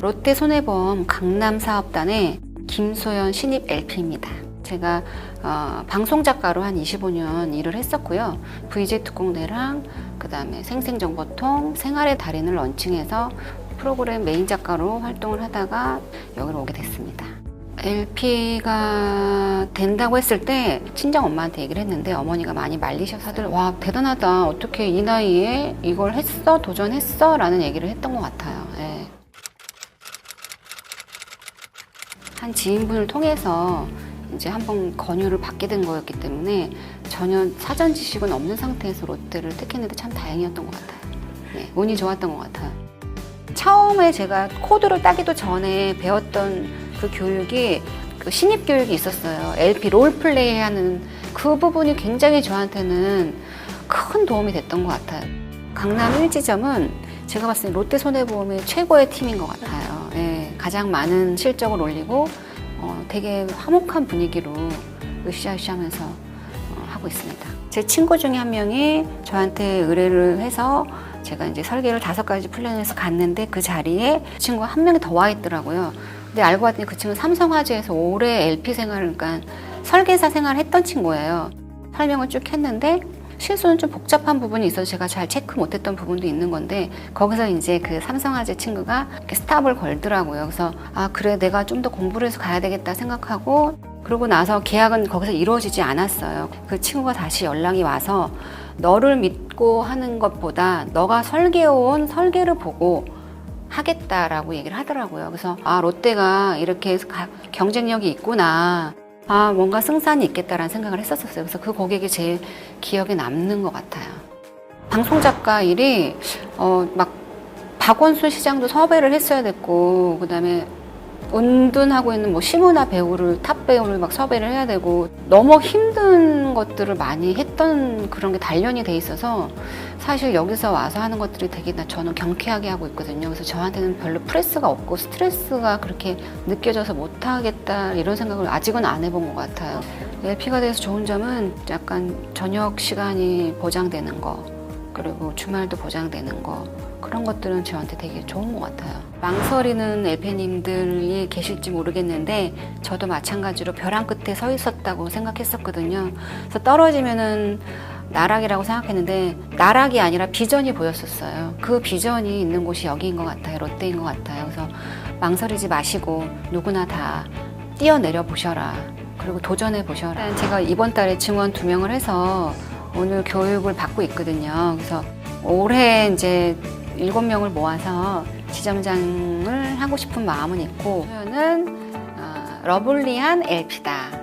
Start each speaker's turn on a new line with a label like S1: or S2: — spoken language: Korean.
S1: 롯데 손해보험 강남 사업단의 김소연 신입 LP입니다. 제가 어, 방송 작가로 한 25년 일을 했었고요. VJ 특공대랑 그 다음에 생생정보통 생활의 달인을 런칭해서 프로그램 메인 작가로 활동을 하다가 여기로 오게 됐습니다. LP가 된다고 했을 때 친정 엄마한테 얘기를 했는데 어머니가 많이 말리셔서 다들 와 대단하다 어떻게 이 나이에 이걸 했어 도전했어 라는 얘기를 했던 것 같아요. 예. 한 지인분을 통해서 이제 한번 권유를 받게 된 거였기 때문에 전혀 사전 지식은 없는 상태에서 롯데를 택했는데 참 다행이었던 것 같아요. 네, 운이 좋았던 것 같아요. 처음에 제가 코드를 따기도 전에 배웠던 그 교육이 그 신입 교육이 있었어요. LP 롤플레이 하는 그 부분이 굉장히 저한테는 큰 도움이 됐던 것 같아요. 강남 일지점은 제가 봤을 때 롯데 손해보험의 최고의 팀인 것 같아요. 예, 가장 많은 실적을 올리고 어, 되게 화목한 분위기로 으쌰으쌰 하면서 어, 하고 있습니다. 제 친구 중에 한 명이 저한테 의뢰를 해서 제가 이제 설계를 다섯 가지 플랜해서 갔는데 그 자리에 친구가 한 명이 더 와 있더라고요. 근데 알고 봤더니 그 친구는 삼성화재에서 오래 LP 생활을, 그러니까 설계사 생활을 했던 친구예요. 설명을 쭉 했는데 실수는 좀 복잡한 부분이 있어서 제가 잘 체크 못했던 부분도 있는 건데 거기서 이제 그 삼성화재 친구가 이렇게 스탑을 걸더라고요. 그래서 아 그래 내가 좀 더 공부를 해서 가야 되겠다 생각하고 그러고 나서 계약은 거기서 이루어지지 않았어요. 그 친구가 다시 연락이 와서 너를 믿고 하는 것보다 너가 설계해온 설계를 보고 하겠다라고 얘기를 하더라고요. 그래서 아 롯데가 이렇게 경쟁력이 있구나. 아 뭔가 승산이 있겠다라는 생각을 했었었어요. 그래서 그 고객이 제일 기억에 남는 것 같아요. 방송 작가 일이 어 막 박원순 시장도 섭외를 했어야 됐고 그다음에 은둔하고 있는 뭐 시문화 배우를 탑 배우를 막 섭외를 해야 되고 너무 힘든 것들을 많이 했던 그런 게 단련이 돼 있어서 사실 여기서 와서 하는 것들이 되게 나 저는 경쾌하게 하고 있거든요. 그래서 저한테는 별로 프레스가 없고 스트레스가 그렇게 느껴져서 못하겠다 이런 생각을 아직은 안 해본 것 같아요. LP가 돼서 좋은 점은 약간 저녁 시간이 보장되는 거 그리고 주말도 보장되는 거 그런 것들은 저한테 되게 좋은 것 같아요. 망설이는 LP님들이 계실지 모르겠는데 저도 마찬가지로 벼랑 끝에 서 있었다고 생각했었거든요. 그래서 떨어지면은 나락이라고 생각했는데 나락이 아니라 비전이 보였었어요. 그 비전이 있는 곳이 여기인 것 같아요. 롯데인 것 같아요. 그래서 망설이지 마시고 누구나 다 뛰어내려 보셔라. 그리고 도전해 보셔라. 일단 제가 이번 달에 증원 두 명을 해서 오늘 교육을 받고 있거든요. 그래서 올해 이제 일곱 명을 모아서 지점장을 하고 싶은 마음은 있고 저는 어, 러블리한 LP다.